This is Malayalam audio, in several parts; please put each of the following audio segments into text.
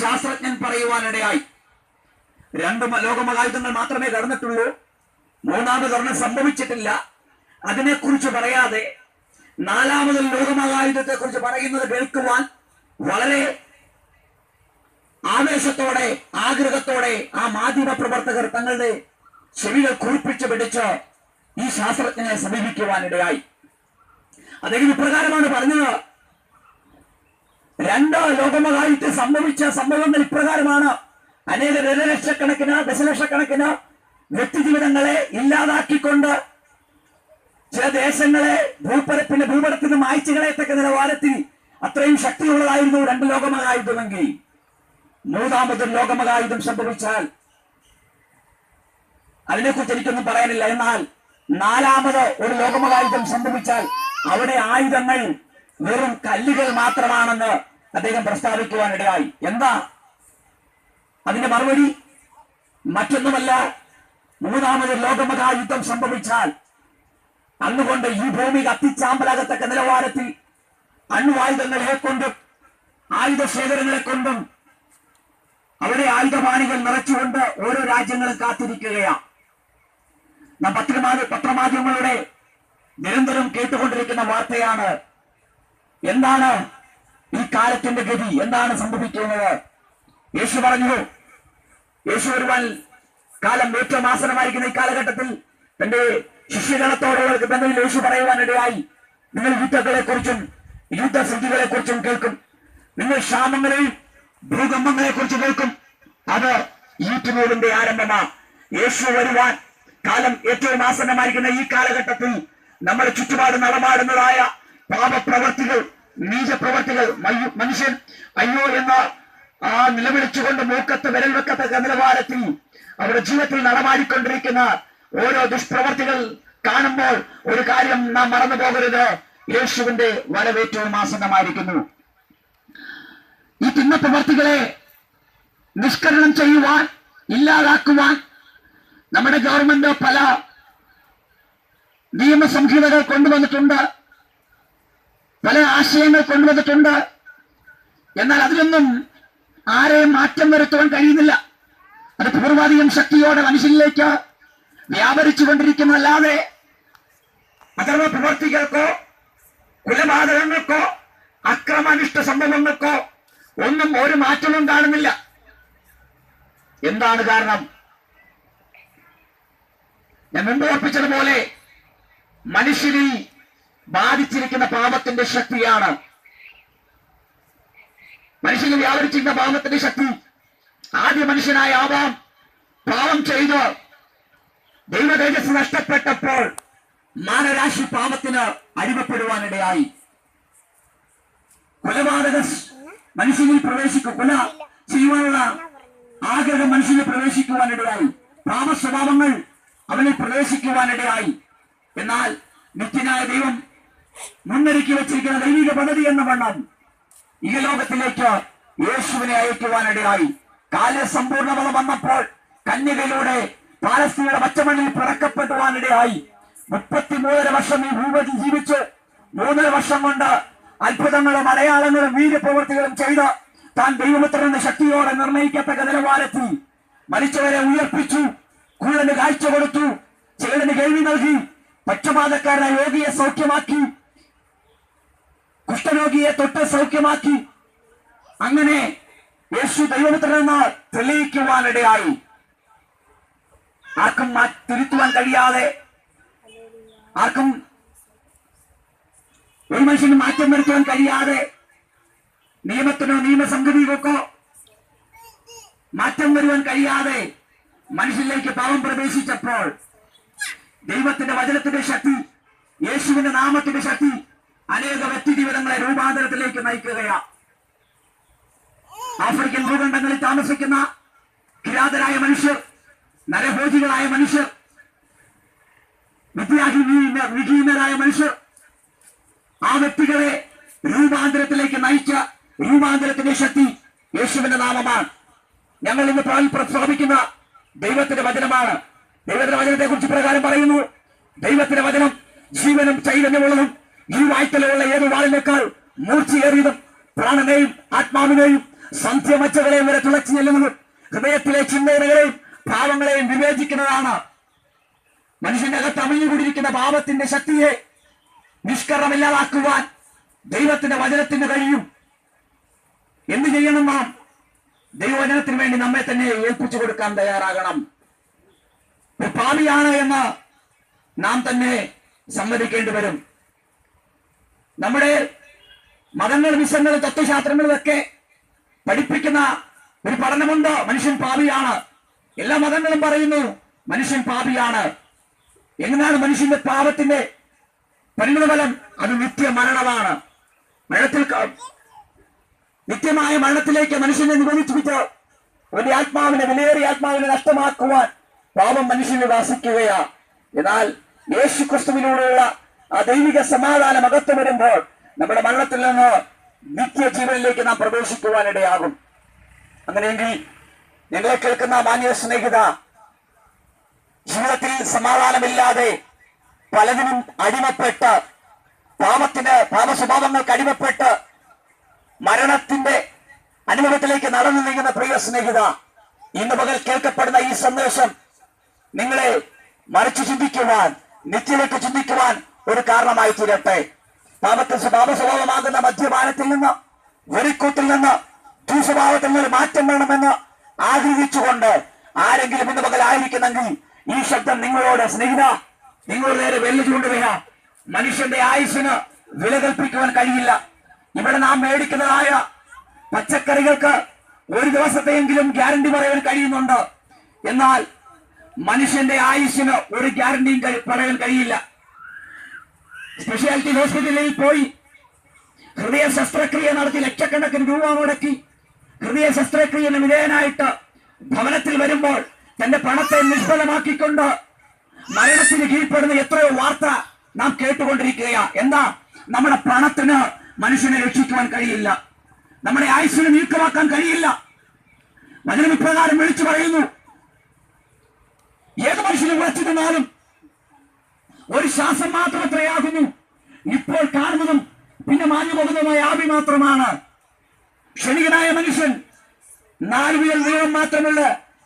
ശാസ്ത്രജ്ഞൻ പറയുവാനിടയായി. രണ്ട് ലോകമഹായുധങ്ങൾ മാത്രമേ കടന്നിട്ടുള്ളൂ മൂന്നാമത് കടന്ന് സംഭവിച്ചിട്ടില്ല. അതിനെക്കുറിച്ച് പറയാതെ നാലാമത് ലോകമഹായുധത്തെ കുറിച്ച് പറയുന്നത് കേൾക്കുവാൻ വളരെ ആവേശത്തോടെ ആഗ്രഹത്തോടെ ആ മാധ്യമ പ്രവർത്തകർ തങ്ങളുടെ ചെവികൾ കുറിപ്പിച്ച് പിടിച്ച് ഈ ശാസ്ത്രജ്ഞനെ സമീപിക്കുവാനിടയായി. അദ്ദേഹം ഇപ്രകാരമാണ് പറഞ്ഞത്. രണ്ട് ലോകമഹായുദ്ധം സംഭവിച്ച സംഭവങ്ങൾ ഇപ്രകാരമാണ്. അനേക ദശലക്ഷക്കണക്കിന് ദശലക്ഷക്കണക്കിന് വ്യക്തിജീവിതങ്ങളെ ഇല്ലാതാക്കിക്കൊണ്ട് ചില ദേശങ്ങളെ ഭൂപരപ്പിന്റെ ഭൂപടത്തിന് മായ്ച്ചു കളയത്തക്ക നിലവാരത്തിൽ അത്രയും ശക്തിയുള്ളതായിരുന്നു രണ്ട് ലോകമഹായുദ്ധമെങ്കിൽ. മൂന്നാമത് ലോകമഹായുധം സംഭവിച്ചാൽ അതിനെക്കുറിച്ച് എനിക്കൊന്നും പറയാനില്ല. എന്നാൽ നാലാമത് ഒരു ലോകമഹായുധം സംഭവിച്ചാൽ അവിടെ ആയുധങ്ങൾ വെറും കല്ലുകൾ മാത്രമാണെന്ന് അദ്ദേഹം പ്രസ്താവിക്കുവാനിടയായി എന്താ? അതിന്റെ മറുപടി മറ്റൊന്നുമല്ല മൂന്നാമത് ലോകമഹായുദ്ധം സംഭവിച്ചാൽ അന്നുകൊണ്ട് ഈ ഭൂമി കത്തിച്ചാമ്പലാകത്തക്ക നിലവാരത്തിൽ അണ്വായുധങ്ങളെ കൊണ്ടും ആയുധ ശേഖരങ്ങളെ കൊണ്ടും അവിടെ ആയുധപാണികൾ നിറച്ചുകൊണ്ട് ഓരോ രാജ്യങ്ങളും കാത്തിരിക്കുകയാണ് നാം പത്രമാധ്യ പത്രമാധ്യമങ്ങളുടെ നിരന്തരം കേട്ടുകൊണ്ടിരിക്കുന്ന വാർത്തയാണ് എന്താണ് ഈ കാലത്തിന്റെ ഗതി? എന്താണ് സംഭവിക്കുന്നത്? യേശു പറഞ്ഞു യേശു ഒരുവൻ കാലം ഏറ്റവും ആസനമായിരിക്കുന്ന ഈ കാലഘട്ടത്തിൽ തന്റെ ശിഷ്യഗണത്തോടുള്ള ബന്ധത്തിൽ യേശു പറയുവാനിടയായി നിങ്ങൾ യുദ്ധങ്ങളെ കുറിച്ചും യുദ്ധസിദ്ധികളെ കുറിച്ചും കേൾക്കും. നിങ്ങൾ ക്ഷാമങ്ങളെയും ഭൂകമ്പങ്ങളെ കുറിച്ച് കേൾക്കും. അത് യൂട്യൂബിന്റെ ആരംഭമാണ്. യേശു വരുവാൻ കാലം ഏറ്റവും ആസന്നമായിരിക്കുന്ന ഈ കാലഘട്ടത്തിൽ നമ്മുടെ ചുറ്റുപാട് നടമാടുന്നതായ പാപപ്രവർത്തികൾ നീചപ്രവർത്തികൾ മനുഷ്യൻ അയ്യോ എന്ന ആ നിലവിളിച്ചുകൊണ്ട് മൂക്കത്ത് വിരൽ വെക്കത്തക്ക നിലവാരത്തിൽ അവരുടെ ജീവിതത്തിൽ നടമാടിക്കൊണ്ടിരിക്കുന്ന ഓരോ ദുഷ്പ്രവർത്തികൾ കാണുമ്പോൾ ഒരു കാര്യം നാം മറന്നു പോകരുത്. യേശുവിന്റെ വരവേറ്റവും ആസന്നമായിരിക്കുന്നു. ഈ തിന്ന പ്രവർത്തികളെ നിഷ്കരണം ചെയ്യുവാൻ ഇല്ലാതാക്കുവാൻ നമ്മുടെ ഗവൺമെന്റ് പല നിയമസംഹിതകൾ കൊണ്ടുവന്നിട്ടുണ്ട്. പല ആശയങ്ങൾ കൊണ്ടുവന്നിട്ടുണ്ട്. എന്നാൽ അതിലൊന്നും ആരെയും മാറ്റം വരുത്തുവാൻ കഴിയുന്നില്ല. അത് പൂർവാധികം ശക്തിയോടെ മനുഷ്യനിലേക്ക് വ്യാപരിച്ചു കൊണ്ടിരിക്കുന്നതല്ലാതെ അധർമ്മ പ്രവർത്തികൾക്കോ കുലപാതകങ്ങൾക്കോ അക്രമാനിഷ്ട സംഭവങ്ങൾക്കോ ഒന്നും ഒരു മാറ്റവും കാണുന്നില്ല. എന്താണ് കാരണം? ഞാൻ മുമ്പ് ഓർപ്പിച്ചതുപോലെ മനുഷ്യരിൽ ബാധിച്ചിരിക്കുന്ന പാപത്തിന്റെ ശക്തിയാണ്. മനുഷ്യനിൽ വ്യാപരിച്ചിരിക്കുന്ന പാപത്തിന്റെ ശക്തി. ആദ്യ മനുഷ്യനായ ആവാം പാപം ചെയ്ത്. ദൈവ തേജസ് നഷ്ടപ്പെട്ടപ്പോൾ മാനരാശി പാപത്തിന് അടിമപ്പെടുവാനിടയായി. കൊലപാതക മനുഷ്യനിൽ പ്രവേശിക്കും കൊല ചെയ്യുവാനുള്ള ആഗ്രഹം മനുഷ്യനെ പ്രവേശിക്കുവാനിടയായി. പാപ സ്വഭാവങ്ങൾ അവനിൽ പ്രവേശിക്കുവാനിടയായി. എന്നാൽ നിത്യനായ ദൈവം മുന്നൊരുക്കി വെച്ചിരിക്കുന്ന ദൈവിക പദ്ധതി എന്ന വണ്ണം ഈ ലോകത്തിലേക്ക് യേശുവിനെ അയക്കുവാനിടയായി കാലസമ്പൂർണത വന്നപ്പോൾ കന്യകയിലൂടെ പാലസ്തീനയുടെ പച്ചമണ്ണിൽ പിറക്കപ്പെടുവാനിടയായി മുപ്പത്തിമൂന്നര വർഷം ഈ ഭൂപതി ജീവിച്ച്. മൂന്നര വർഷം കൊണ്ട് അത്ഭുതങ്ങളും അടയാളങ്ങളും വീര്യപ്രവൃത്തികളും ചെയ്ത് താൻ ദൈവപുത്രന്റെ ശക്തിയോടെ നിർണയിക്കത്തക്ക നിലവാരത്തിൽ മരിച്ചവരെ ഉയർപ്പിച്ചു കൂടുതൽ കാഴ്ച കൊടുത്തു ചിലന് കേൾവി നൽകി പക്ഷപാതക്കാരനെ യോഗിയെ സൗഖ്യമാക്കി കുഷ്ഠരോഗിയെ തൊട്ട് സൗഖ്യമാക്കി. അങ്ങനെ യേശു ദൈവപുത്രനെന്ന് തെളിയിക്കുവാനിടയായി. ആർക്കും തിരുത്തുവാൻ കഴിയാതെ ആർക്കും ഒരു മനുഷ്യന് മാറ്റം വരുത്തുവാൻ കഴിയാതെ നിയമത്തിനോ നിയമസംഗതികൾക്കോ മാറ്റം വരുവാൻ കഴിയാതെ മനുഷ്യനിലേക്ക് പാവം പ്രവേശിച്ചപ്പോൾ ദൈവത്തിന്റെ വചനത്തിന്റെ ശക്തി യേശുവിന്റെ നാമത്തിന്റെ ശക്തി അനേക വ്യക്തി ജീവിതങ്ങളെ രൂപാന്തരത്തിലേക്ക് നയിക്കുകയാണ് ആഫ്രിക്കൻ ഭൂഖണ്ഡങ്ങളിൽ താമസിക്കുന്ന കിരാതരായ മനുഷ്യർ നരഭോജികളായ മനുഷ്യർ വിദ്യാഹീന വിഹീനരായ മനുഷ്യർ ആ വ്യക്തികളെ രൂപാന്തരത്തിലേക്ക് നയിച്ച രൂപാന്തരത്തിന്റെ ശക്തി യേശുവിന്റെ നാമമാണ്. ഞങ്ങൾ ഇന്ന് പ്രസ്താപിക്കുന്ന ദൈവത്തിന്റെ വചനമാണ്. ദൈവത്തിന്റെ വചനത്തെ കുറിച്ച് പ്രകാരം പറയുന്നു ദൈവത്തിന്റെ വചനം ജീവനും ചൈതന്യമുള്ളതും ഈ വായ്ത്തലുള്ള ഏത് വാളിനേക്കാൾ മൂർച്ചയേറിയതും പ്രാണനെയും ആത്മാവിനെയും സന്ധ്യമച്ചകളെയും വരെ തുളച്ചു ചെല്ലുന്നത് ഹൃദയത്തിലെ ചിന്തകളെയും ഭാവങ്ങളെയും വിവേചിക്കുന്നതാണ്. മനുഷ്യന്റെ അകത്ത് അമിഞ്ഞുകൂടിയിരിക്കുന്ന പാപത്തിന്റെ ശക്തിയെ നിഷ്കരണമില്ലാതാക്കുവാൻ ദൈവത്തിന്റെ വചനത്തിന് കഴിയും. എന്ത് ചെയ്യണം നാം? ദൈവവചനത്തിന് വേണ്ടി നമ്മെ തന്നെ ഏൽപ്പിച്ചു കൊടുക്കാൻ തയ്യാറാകണം. പാപിയാണ് എന്ന് നാം തന്നെ സമ്മതിക്കേണ്ടി വരും. നമ്മുടെ മതങ്ങൾ വിശ്വങ്ങൾ തത്വശാസ്ത്രങ്ങളൊക്കെ പഠിപ്പിക്കുന്ന ഒരു പഠനമുണ്ട്. മനുഷ്യൻ പാപിയാണ്. എല്ലാ മതങ്ങളും പറയുന്നു മനുഷ്യൻ പാപിയാണ്. എങ്ങനെയാണ് മനുഷ്യന്റെ പാപത്തിന്റെ പരിണിതഫലം? അത് നിത്യ മരണമാണ് മരണത്തിൽ നിത്യമായ മരണത്തിലേക്ക് മനുഷ്യനെ നിബന്ധിച്ചിട്ട് അവന്റെ ആത്മാവിനെ വിലയേറിയ ആത്മാവിനെ നഷ്ടമാക്കുവാൻ പാപം മനുഷ്യനെ വാസിക്കുകയാ എന്നാൽ യേശു ക്രിസ്തുവിലൂടെയുള്ള ആ ദൈവിക സമാധാനം അകത്ത് വരുമ്പോൾ നമ്മുടെ മരണത്തിൽ നിന്ന് നിത്യജീവനിലേക്ക് നാം പ്രവേശിക്കുവാനിടയാകും. അങ്ങനെയെങ്കിൽ നിങ്ങളെ കേൾക്കുന്ന മാന്യ സ്നേഹിത ജീവിതത്തിൽ സമാധാനമില്ലാതെ പലതിനും അടിമപ്പെട്ട് പാപത്തിന് പാപ സ്വഭാവങ്ങൾക്ക് അടിമപ്പെട്ട് മരണത്തിന്റെ അനുഭവത്തിലേക്ക് നടന്നു നീങ്ങുന്ന പ്രിയ സ്നേഹിത ഇന്ന് പകൽ കേൾക്കപ്പെടുന്ന ഈ സന്ദേശം നിങ്ങളെ മറിച്ച് ചിന്തിക്കുവാൻ നിത്യലേക്ക് ചിന്തിക്കുവാൻ ഒരു കാരണമായി തീരട്ടെ. പാപത്തെ സ്വഭാവ സ്വഭാവമാകുന്ന മദ്യപാനത്തിൽ നിന്ന് വെറിക്കൂത്തിൽ നിന്ന് ദുസ്വഭാവത്തിൽ നിന്ന് മാറ്റം വേണമെന്ന് ആഗ്രഹിച്ചുകൊണ്ട് ആരെങ്കിലും ഇന്ന് പകലായിരിക്കുന്നെങ്കിൽ ഈ ശബ്ദം നിങ്ങളോട് സ്നേഹിത നിങ്ങളുടെ നേരെ വെല്ലു വരിക മനുഷ്യന്റെ ആയുസ്സിന് വില കൽപ്പിക്കുവാൻ കഴിയില്ല. ഇവിടെ നാം മേടിക്കുന്നതായ പച്ചക്കറികൾക്ക് ഒരു ദിവസത്തെയെങ്കിലും ഗ്യാരണ്ടി പറയാൻ കഴിയുന്നുണ്ട്. എന്നാൽ മനുഷ്യന്റെ ആയുസ്സിന് ഒരു ഗ്യാരണ്ടിയും പറയാൻ കഴിയില്ല. സ്പെഷ്യാലിറ്റി ഹോസ്പിറ്റലിൽ പോയി. ഹൃദയ ശസ്ത്രക്രിയ നടത്തി ലക്ഷക്കണക്കിന് രൂപ മുടക്കി. ഹൃദയ ശസ്ത്രക്രിയന് വിധേയനായിട്ട് ഭവനത്തിൽ വരുമ്പോൾ തന്റെ പണത്തെ നിഷ്ഫലമാക്കിക്കൊണ്ട് മരണത്തിന് കീഴ്പ്പെടുന്ന എത്രയോ വാർത്ത നാം കേട്ടുകൊണ്ടിരിക്കുക എന്താ? നമ്മുടെ പണത്തിന് മനുഷ്യനെ രക്ഷിക്കുവാൻ കഴിയില്ല. നമ്മുടെ ആയുസ്സിനെ നീക്കമാക്കാൻ കഴിയില്ല. വചനം ഇപ്രകാരം വിളിച്ചു പറയുന്നു. ഏത് മനുഷ്യനെ ഉറച്ചു ഒരു ശ്വാസം മാത്രം എത്രയാകുന്നു ഇപ്പോൾ കാണുന്നതും പിന്നെ മാഞ്ഞു പോകുന്നതുമായ ആവി മാത്രമാണ്. ക്ഷണികനായ മനുഷ്യൻ നാല് വീൽ നീളം മാത്രമുള്ള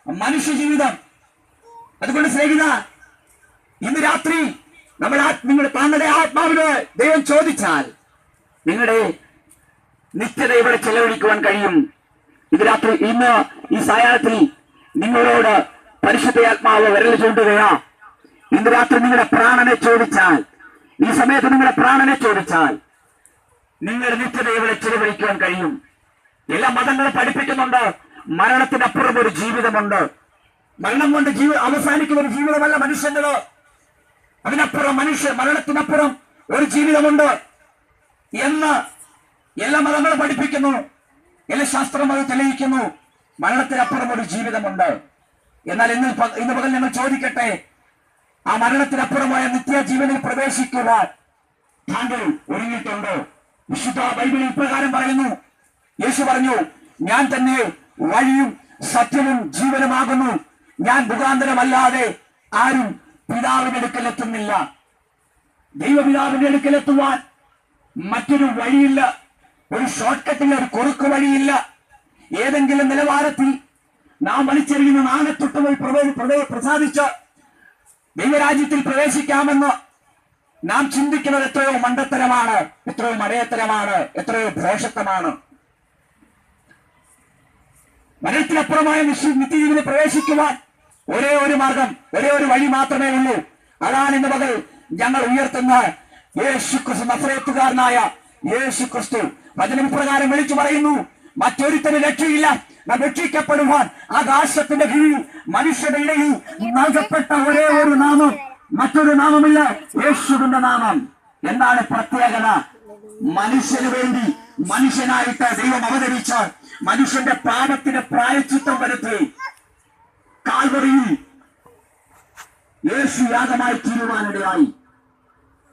മനുഷ്യ ജീവിതം അതുകൊണ്ട് സ്നേഹിത ഇന്ന് രാത്രി നമ്മൾ നിങ്ങൾ താങ്കളുടെ ആത്മാവിനെ ദൈവം ചോദിച്ചാൽ നിങ്ങളുടെ നിത്യത ഇവിടെ ചെലവഴിക്കുവാൻ കഴിയും. ഇത് രാത്രി ഇന്ന് ഈ സായാഹ്നത്തിൽ നിങ്ങളോട് പരിശുദ്ധ ആത്മാവ് വിരൽ ചൂണ്ടുകയാ ഇന്ന് രാത്രി നിങ്ങളുടെ പ്രാണനെ ചോദിച്ചാൽ ഈ സമയത്ത് നിങ്ങളുടെ പ്രാണനെ ചോദിച്ചാൽ നിങ്ങൾ നിത്യദൈവളെ ചെലവഴിക്കാൻ കഴിയും. എല്ലാ മതങ്ങളും പഠിപ്പിക്കുന്നുണ്ട്. മരണത്തിനപ്പുറം ഒരു ജീവിതമുണ്ട്. മരണം കൊണ്ട് ജീവ അവസാനിക്കുന്ന ഒരു ജീവിതമല്ല മനുഷ്യന്റെത് അതിനപ്പുറം മനുഷ്യ മരണത്തിനപ്പുറം ഒരു ജീവിതമുണ്ട്. എന്ന് എല്ലാ മതങ്ങളും പഠിപ്പിക്കുന്നു. എല്ലാ ശാസ്ത്രം അത് തെളിയിക്കുന്നു. മരണത്തിനപ്പുറം ഒരു ജീവിതമുണ്ട്. എന്നാൽ ഇന്ന് ഇന്ന് പകൽ ഞങ്ങൾ ചോദിക്കട്ടെ ആ മരണത്തിനപ്പുറമായ നിത്യജീവനിൽ പ്രവേശിക്കുവാൻ താങ്കൾ ഒരുങ്ങിയിട്ടുണ്ടോ. വിശുദ്ധ ബൈബിളിൽ ഇപ്രകാരം പറയുന്നു. യേശു പറഞ്ഞു ഞാൻ തന്നെ വഴിയും സത്യവും ജീവനുമാകുന്നു. ഞാൻ മുഖാന്തരമല്ലാതെ ആരും പിതാവിന്റെ അടുക്കലെത്തുന്നില്ല ദൈവപിതാവിന്റെ അടുക്കലെത്തുവാൻ മറ്റൊരു വഴിയില്ല. ഒരു ഷോർട്ട് കട്ടില്ല ഒരു കുറുക്ക് വഴിയില്ല. ഏതെങ്കിലും നിലവാരത്തിൽ നാം വലിച്ചെറിയുന്ന നാണത്തൊട്ടുകൾ പ്രസാദിച്ച് ദൈവരാജ്യത്തിൽ പ്രവേശിക്കാമെന്ന് നാം ചിന്തിക്കുന്നത് എത്രയോ മണ്ടത്തരമാണ് എത്രയോ മടയത്തരമാണ് എത്രയോ ഭോഷത്വമാണ് മരണത്തിനപ്പുറമായ നിത്യജീവിതത്തിൽ പ്രവേശിക്കുവാൻ ഒരേ ഒരു മാർഗം ഒരേ ഒരു വഴി മാത്രമേ ഉള്ളൂ. അതാണ് ഇന്ന് പകൽ ഞങ്ങൾ ഉയർത്തുന്ന യേശു ക്രിസ്തു നസ്രയത്തുകാരനായ യേശു ക്രിസ്തു വചനം പ്രകാരം വിളിച്ചു പറയുന്നു മറ്റൊരുത്തന് രക്ഷയില്ല. നാം രക്ഷിക്കപ്പെടുവാൻ ആകാശത്തിന്റെ കീഴിൽ മനുഷ്യരുടെ ഇടയിൽ നൽകപ്പെട്ട ഒരേ ഒരു നാമം. മറ്റൊരു നാമമില്ല. യേശുവിന്റെ നാമം. എന്താണ് പ്രത്യേകത? മനുഷ്യന് വേണ്ടി മനുഷ്യനായിട്ട് ദൈവം അവതരിച്ച മനുഷ്യന്റെ പാപത്തിന് പ്രായച്ചിത്തം വരുത്തി കാൽവറിയിൽ യേശു യാഗമായി തീരുവാനിടയായി.